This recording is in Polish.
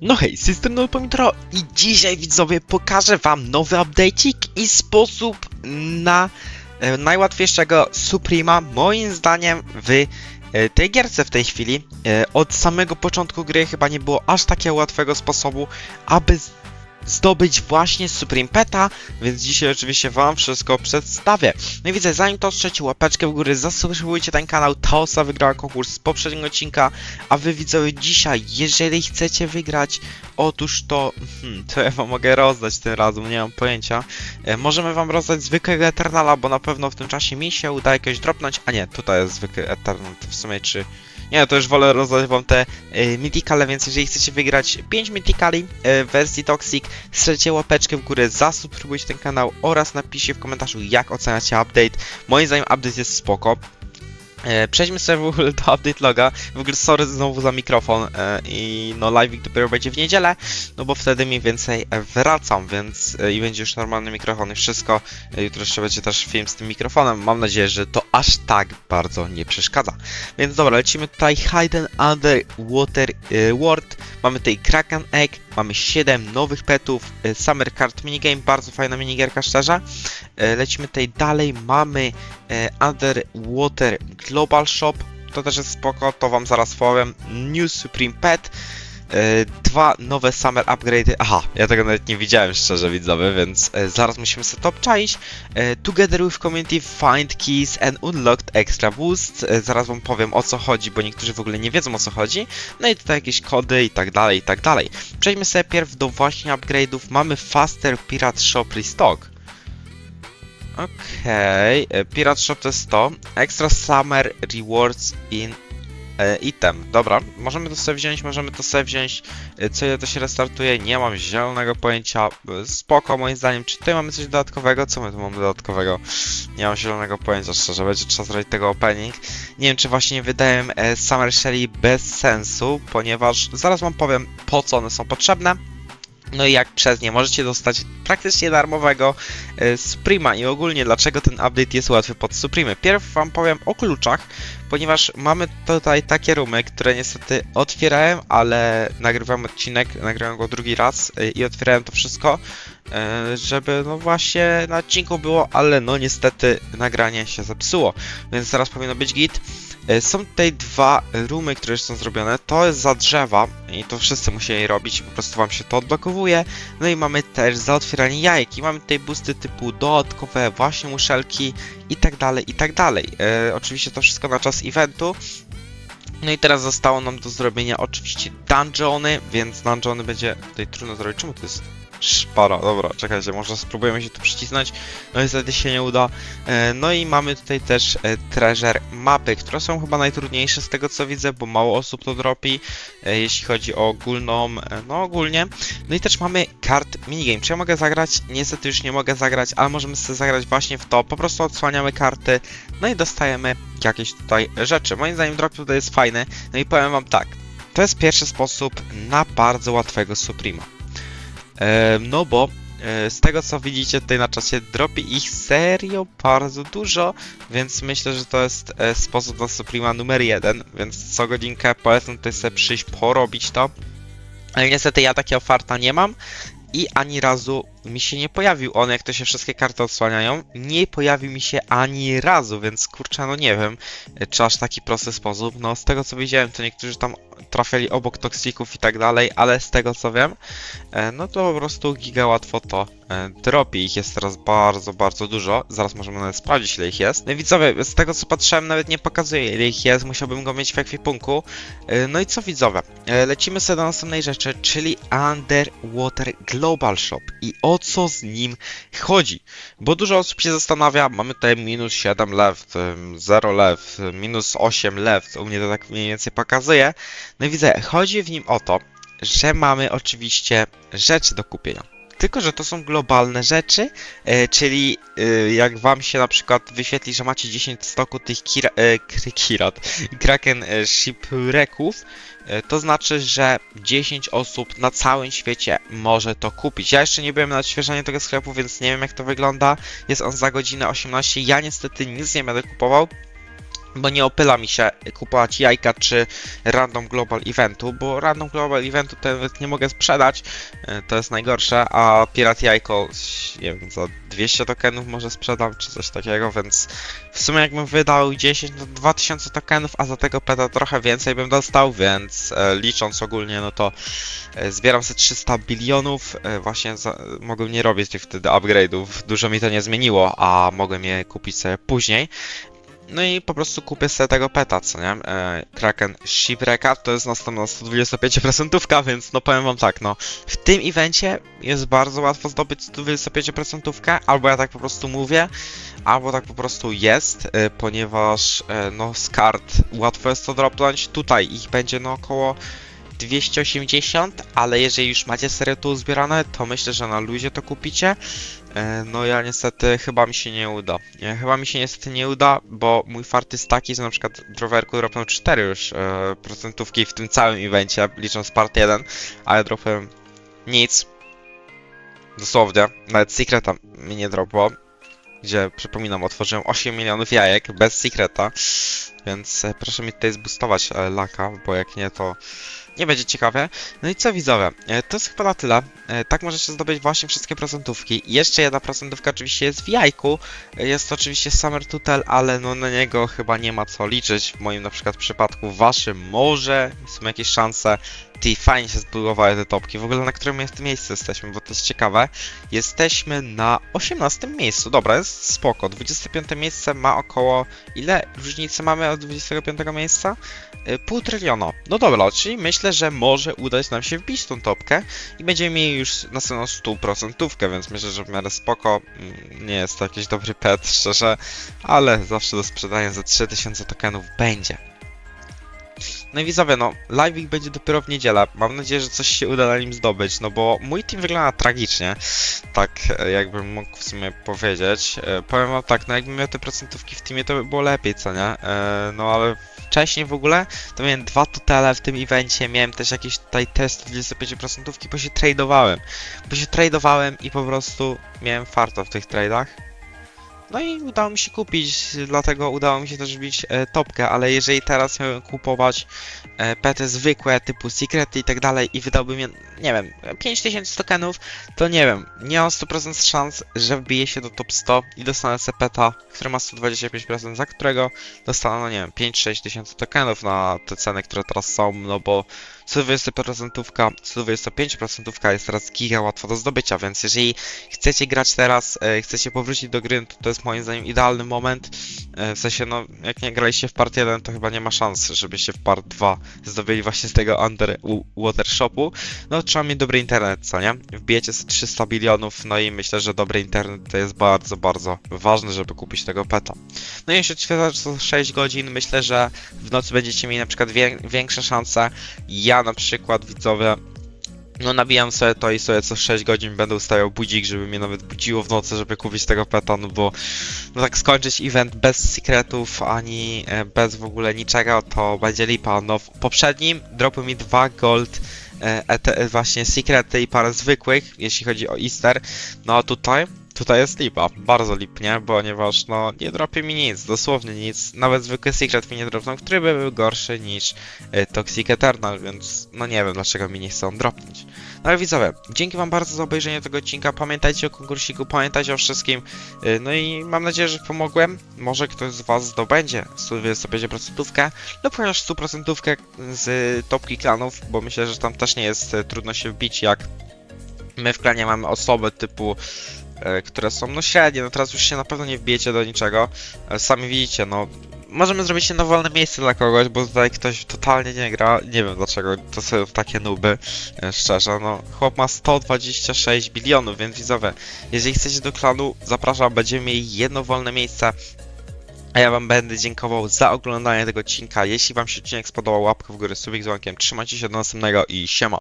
No hej, system no Pomidoro i dzisiaj widzowie pokażę wam nowy update'ik i sposób na e, najłatwiejszego Suprema moim zdaniem w e, tej gierce w tej chwili. E, od samego początku gry chyba nie było aż takiego łatwego sposobu, aby zdobyć właśnie Supreme Peta, więc dzisiaj oczywiście wam wszystko przedstawię. No i widzę, zanim to trzecie łapeczkę w górę, zasubskrybujcie ten kanał, ta osoba wygrała konkurs z poprzedniego odcinka, a wy widzowie dzisiaj, jeżeli chcecie wygrać, otóż to, hmm, to ja wam mogę rozdać tym razem, nie mam pojęcia. E, możemy wam rozdać zwykłego Eternala, bo na pewno w tym czasie mi się uda jakoś dropnąć, a nie, tutaj jest zwykły Eternal, to w sumie czy... Nie, to już wolę rozdać wam te e, Mythicale, więc jeżeli chcecie wygrać 5 Mythicali e, w wersji Toxic, strzelcie łapeczkę w górę, zasubskrybujcie ten kanał oraz napiszcie w komentarzu jak oceniacie update. Moim zdaniem update jest spoko. E, przejdźmy sobie w ogóle do update loga. W ogóle sorry znowu za mikrofon e, i no live dopiero będzie w niedzielę, no bo wtedy mniej więcej wracam, więc e, i będzie już normalny mikrofon i wszystko. Jutro jeszcze będzie też film z tym mikrofonem. Mam nadzieję, że to aż tak bardzo nie przeszkadza. Więc dobra, lecimy tutaj Hidden Underwater World. Mamy tutaj Kraken Egg, mamy 7 nowych petów, e, Summer Card Minigame, bardzo fajna minigierka szczerze. E, Lecimy tutaj dalej, mamy e, Underwater Global Shop, to też jest spoko, to wam zaraz powiem. New Supreme Pet, dwa nowe Summer Upgrade. Aha, ja tego nawet nie widziałem szczerze widzowie, więc e, zaraz musimy sobie to obczaić. E, Together with Community Find Keys and Unlocked Extra Boost. E, Zaraz wam powiem o co chodzi, bo niektórzy w ogóle nie wiedzą o co chodzi. No i tutaj jakieś kody i tak dalej, i tak dalej. Przejdźmy sobie pierw do właśnie upgrade'ów. Mamy Faster Pirate Shop Restock. Okej, okay. Pirate Shop to jest to. Extra Summer Rewards in e, item. Dobra, możemy to sobie wziąć, możemy to sobie wziąć. E, Co ile to się restartuje? Nie mam zielonego pojęcia. E, Spoko moim zdaniem. Czy tutaj mamy coś dodatkowego? Co my tu mamy dodatkowego? Nie mam zielonego pojęcia, szczerze. Będzie trzeba zrobić tego opening. Nie wiem, czy właśnie nie wydaję e, Summer Shelly bez sensu, ponieważ zaraz wam powiem, po co one są potrzebne. No i jak przez nie możecie dostać praktycznie darmowego e, Suprema i ogólnie dlaczego ten update jest łatwy pod Supremy. Pierw wam powiem o kluczach, ponieważ mamy tutaj takie rumy, które niestety otwierałem, ale nagrywam odcinek, nagrałem go drugi raz e, i otwierałem to wszystko, żeby no właśnie na odcinku było, ale no niestety nagranie się zepsuło, więc zaraz powinno być git. E, Są tutaj dwa rumy, które są zrobione. To jest za drzewa i to wszyscy musieli robić, po prostu wam się to odblokowuje. No i mamy też za otwieranie jajek i mamy tutaj boosty typu dodatkowe, właśnie muszelki i tak dalej, i tak dalej. E, oczywiście to wszystko na czas eventu. No i teraz zostało nam do zrobienia oczywiście dungeony, więc dungeony będzie tutaj trudno zrobić. Czemu to jest szpara? Dobra, czekajcie, może spróbujemy się tu przycisnąć. No niestety się nie uda. E, No i mamy tutaj też e, treasure mapy, które są chyba najtrudniejsze z tego co widzę, bo mało osób to dropi, e, jeśli chodzi o ogólną, no ogólnie. No i też mamy kart minigame. Czy ja mogę zagrać? Niestety już nie mogę zagrać, ale możemy sobie zagrać właśnie w to. Po prostu odsłaniamy karty, no i dostajemy jakieś tutaj rzeczy. Moim zdaniem drop tutaj jest fajny. No i powiem wam tak, to jest pierwszy sposób na bardzo łatwego Suprema. E, no bo e, z tego co widzicie tutaj na czasie dropi ich serio bardzo dużo, więc myślę, że to jest e, sposób na Suprema numer jeden, więc co godzinkę polecam tutaj sobie przyjść porobić to. Ale niestety ja takiego farta nie mam i ani razu mi się nie pojawił on, jak to się wszystkie karty odsłaniają. Nie pojawił mi się ani razu, więc kurczę, no nie wiem, czy aż taki prosty sposób. No z tego co widziałem, to niektórzy tam trafiali obok toksików i tak dalej, ale z tego co wiem, e, no to po prostu giga łatwo to e, dropi. Ich jest teraz bardzo, bardzo dużo. Zaraz możemy nawet sprawdzić, ile ich jest. No widzowie, z tego co patrzyłem, nawet nie pokazuje, ile ich jest. Musiałbym go mieć w ekwipunku. E, No i co widzowie? Lecimy sobie do następnej rzeczy, czyli Underwater Global Shop. I o co z nim chodzi? Bo dużo osób się zastanawia, mamy tutaj minus 7 left, ym, 0 left, minus 8 left, u mnie to tak mniej więcej pokazuje. No i widzę, chodzi w nim o to, że mamy oczywiście rzeczy do kupienia. Tylko, że to są globalne rzeczy, e, czyli e, jak wam się na przykład wyświetli, że macie 10 stoku tych kira, e, kirat, Kraken Shipwrecków, to znaczy, że 10 osób na całym świecie może to kupić. Ja jeszcze nie byłem na odświeżaniu tego sklepu, więc nie wiem jak to wygląda. Jest on za godzinę 18. Ja niestety nic nie będę kupował. Bo nie opyla mi się kupować jajka czy Random Global Eventu, bo Random Global Eventu to nawet nie mogę sprzedać, e, to jest najgorsze, a Pirat Jajko, nie wiem, za 200 tokenów może sprzedam, czy coś takiego, więc w sumie jakbym wydał 10, no 2000 tokenów, a za tego peta trochę więcej bym dostał, więc e, licząc ogólnie, no to e, zbieram sobie 300 bilionów, właśnie za, mogłem nie robić tych wtedy upgrade'ów, dużo mi to nie zmieniło, a mogłem je kupić sobie później. No i po prostu kupię sobie tego peta, co nie? E, Kraken Shipwrecka to jest następna 125%, więc no powiem wam tak, no w tym evencie jest bardzo łatwo zdobyć 125%, albo ja tak po prostu mówię, albo tak po prostu jest, e, ponieważ e, no z kart łatwo jest to dropnąć. Tutaj ich będzie no około 280, ale jeżeli już macie serio tu uzbierane, to myślę, że na luzie to kupicie. E, No ja niestety chyba mi się nie uda. Nie, chyba mi się niestety nie uda, bo mój fart jest taki, że na przykład w rowerku dropnął 4 już e, procentówki w tym całym evencie, licząc part 1, a ja dropłem nic. Dosłownie, nawet secreta mi nie dropło. Gdzie, przypominam, otworzyłem 8 milionów jajek bez secreta, więc e, proszę mi tutaj zboostować e, laka, bo jak nie to nie będzie ciekawe. No i co widzowie, e, to jest chyba na tyle. E, Tak możecie zdobyć właśnie wszystkie procentówki. Jeszcze jedna procentówka oczywiście jest w jajku. E, Jest to oczywiście Summer Tutel, ale no na niego chyba nie ma co liczyć. W moim na przykład przypadku, waszym może są jakieś szanse. Ty fajnie się zbudowały te topki. W ogóle na którym jest miejscu jesteśmy, bo to jest ciekawe. Jesteśmy na 18 miejscu. Dobra, jest spoko. 25 miejsce ma około... Ile różnicy mamy od 25 miejsca? Y, Pół tryliona. No dobra, czyli myślę, że może udać nam się wbić tą topkę i będziemy mieli już następną 100%, więc myślę, że w miarę spoko. Mm, Nie jest to jakiś dobry pet, szczerze, ale zawsze do sprzedania za 3000 tokenów będzie. No i widzowie, no, live'ik będzie dopiero w niedzielę. Mam nadzieję, że coś się uda na nim zdobyć, no bo mój team wygląda tragicznie. Tak, e, jakbym mógł w sumie powiedzieć. E, Powiem wam tak, no jakbym miał te procentówki w teamie, to by było lepiej, co nie? E, No ale wcześniej w ogóle to miałem dwa tutele w tym evencie, miałem też jakieś tutaj test 25%, bo się tradowałem. Bo się tradowałem i po prostu miałem farto w tych tradach. No i udało mi się kupić, dlatego udało mi się też wbić e, topkę, ale jeżeli teraz miałbym kupować e, pety zwykłe, typu secrety i tak dalej i wydałbym, nie wiem, 5000 tokenów, to nie wiem, nie mam 100% szans, że wbiję się do top 100 i dostanę sobie peta, który ma 125%, za którego dostanę, no nie wiem, 5-6 tysięcy tokenów na te ceny, które teraz są, no bo 120%, 125% jest teraz giga łatwa do zdobycia, więc jeżeli chcecie grać teraz, e, chcecie powrócić do gry, to to jest moim zdaniem idealny moment. E, w sensie, no, jak nie graliście w part 1, to chyba nie ma szans, żebyście w part 2 zdobyli właśnie z tego Underwater Shopu. No, trzeba mieć dobry internet, co nie? Wbijecie sobie 300 bilionów, no i myślę, że dobry internet to jest bardzo, bardzo ważne, żeby kupić tego peta. No i jeśli odświeżasz co 6 godzin, myślę, że w nocy będziecie mieli na przykład większe szanse. Ja na przykład, widzowie, no nabijam sobie to i sobie co 6 godzin będę ustawiał budzik, żeby mnie nawet budziło w nocy, żeby kupić tego peta, bo no tak skończyć event bez secretów, ani e, bez w ogóle niczego, to będzie lipa. No w poprzednim dropły mi 2 gold, e, ET, właśnie secrety i parę zwykłych, jeśli chodzi o Easter, no a tutaj Tutaj jest lipa, bardzo lipnie, ponieważ no nie dropie mi nic, dosłownie nic, nawet zwykły secret mi nie dropnął, który by był gorszy niż y, Toxic Eternal, więc no nie wiem dlaczego mi nie chcą dropnąć. No ale widzowie, dzięki wam bardzo za obejrzenie tego odcinka, pamiętajcie o konkursiku, pamiętajcie o wszystkim, y, no i mam nadzieję, że pomogłem, może ktoś z was zdobędzie 125% lub chociaż 100% z topki klanów, bo myślę, że tam też nie jest y, trudno się wbić jak my w klanie mamy osoby typu które są no średnie, no teraz już się na pewno nie wbijecie do niczego. E, Sami widzicie, no możemy zrobić na wolne miejsce dla kogoś, bo tutaj ktoś totalnie nie gra. Nie wiem dlaczego to są takie nuby, e, szczerze. No, chłop ma 126 bilionów, więc widzowie, jeżeli chcecie do klanu, zapraszam, będziemy mieli jedno wolne miejsce. A ja wam będę dziękował za oglądanie tego odcinka. Jeśli wam się odcinek spodobał, łapkę w górę, subik z dzwonkiem. Trzymajcie się do następnego i siema.